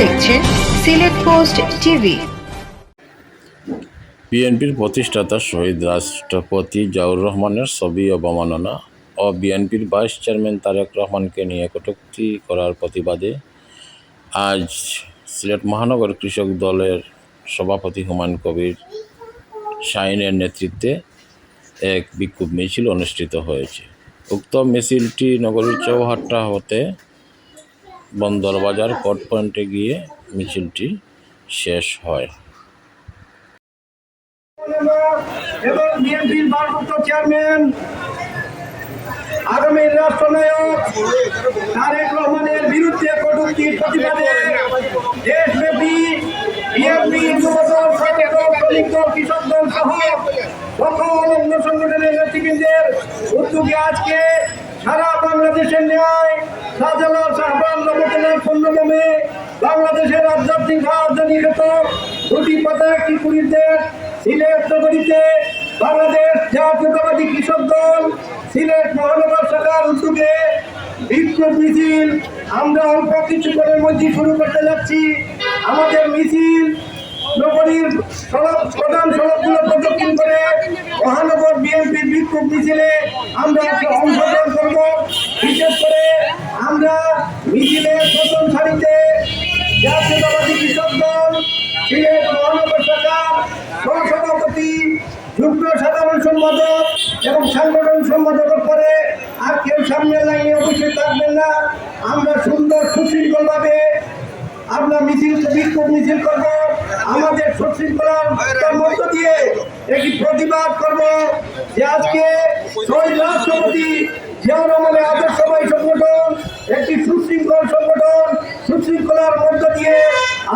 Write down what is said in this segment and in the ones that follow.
দেখছেন Sylhet post TV. বিএনপির প্রতিষ্ঠাতা শহীদ রাষ্ট্রপতি জিয়াউর রহমানের ছবি অবমাননা ও বিএনপির ভাইস চেয়ারম্যান তারেক রহমানকে নিয়ে কটূক্তি করার প্রতিবাদে আজ সিলেট মহানগর কৃষক দলের সভাপতি হুমায়ুন কবির শাইনের নেতৃত্বে এক বিক্ষোভ মিছিল অনুষ্ঠিত হয়েছে। উক্ত মিছিলটি নগরীর চৌহাট্টা হতে বন্দরবাজার কোর্ট পয়েন্টে গিয়ে মিছিলটি শেষ হয়। এবং বিএনপির ভারপ্রাপ্ত চেয়ারম্যান, আগামী রাষ্ট্রনায়ক তারেক রহমানের বিরুদ্ধে কটূক্তির প্রতিবাদে দেশব্যাপী বিএনপি যুবদল শ্রমিক দল শ্রমিক দল, কৃষক দল সহ সকল অন্য সংগঠনের নেতৃবৃন্দের উদ্যোগে আজকে সারা বাংলাদেশের ন্যায় শাহজালাল শাহবান বাংলাদেশের আধ্যাত্মিক রাজধানী খেত দুটি একটি পুরীর দেশ, সিলেট নগরীতে বাংলাদেশ জাতীয়তাবাদী কৃষক দল, সিলেট মহানগর শাখার উদ্যোগে বিক্ষোভ মিছিল। আমরা অল্প কিছুক্ষণের মধ্যে শুরু করতে যাচ্ছি। আমাদের মিছিল নগরীর সড়ক, প্রধান সড়কগুলো প্রদক্ষিণ করে মহানগর বিএনপির বিক্ষোভ মিছিলে আমরা সম্পাদক এবং সাংগঠন সম্পাদকের পরে আর কেউ সামনের লাইনে অবশ্যই থাকবেন না। আমরা সুন্দর সুশৃঙ্খলভাবে আমরা মিছিল, বিক্ষোভ মিছিল করব। আমাদের সুশৃঙ্খলার মধ্য দিয়ে একটি প্রতিবাদ করব যে আজকে শহীদ রাষ্ট্রপতি জিয়াউর রহমানের আদর্শবাহী সংগঠন, একটি সুশৃঙ্খল সংগঠন, সুশৃঙ্খলার মধ্য দিয়ে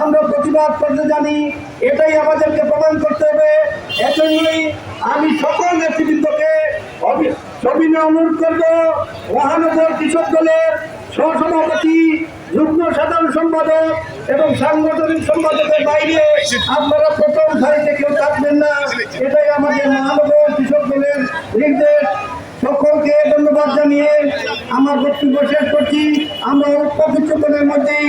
আমরা প্রতিবাদ করতে জানি। এটাই আমাদেরকে সবিনয় অনুরোধ করব মহানগর কৃষক দলের সহসভাপতি, যুগ্ম সাধারণ সম্পাদক এবং সাংগঠনিক সম্পাদকের বাইরে আপনারা প্রথম সারিতে কেউ থাকবেন না, এটাই আমাদের মহানগর কৃষক দলের নির্দেশ। সকলকে ধন্যবাদ জানিয়ে আমার বক্তব্য শেষ করছি। আমরা কিছুক্ষণের মধ্যেই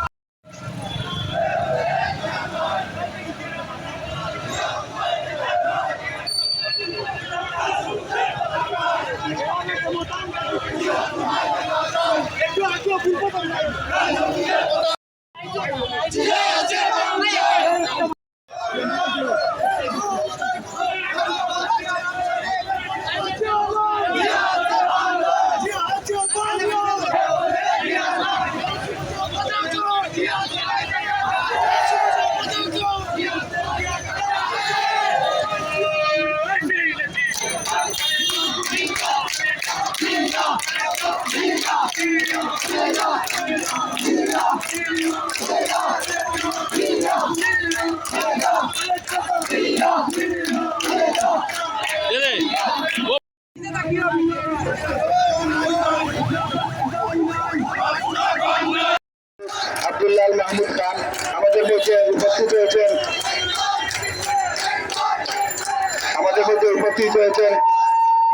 কাঁপছে আব্দুল্লাহ মাহমুদ খান আমাদের মধ্যে উপস্থিত হয়েছেন। আমাদের মধ্যে উপস্থিত হয়েছেন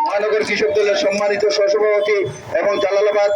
মহানগর কৃষক দলের সম্মানিত সহসভাপতি এবং জালালাবাদ।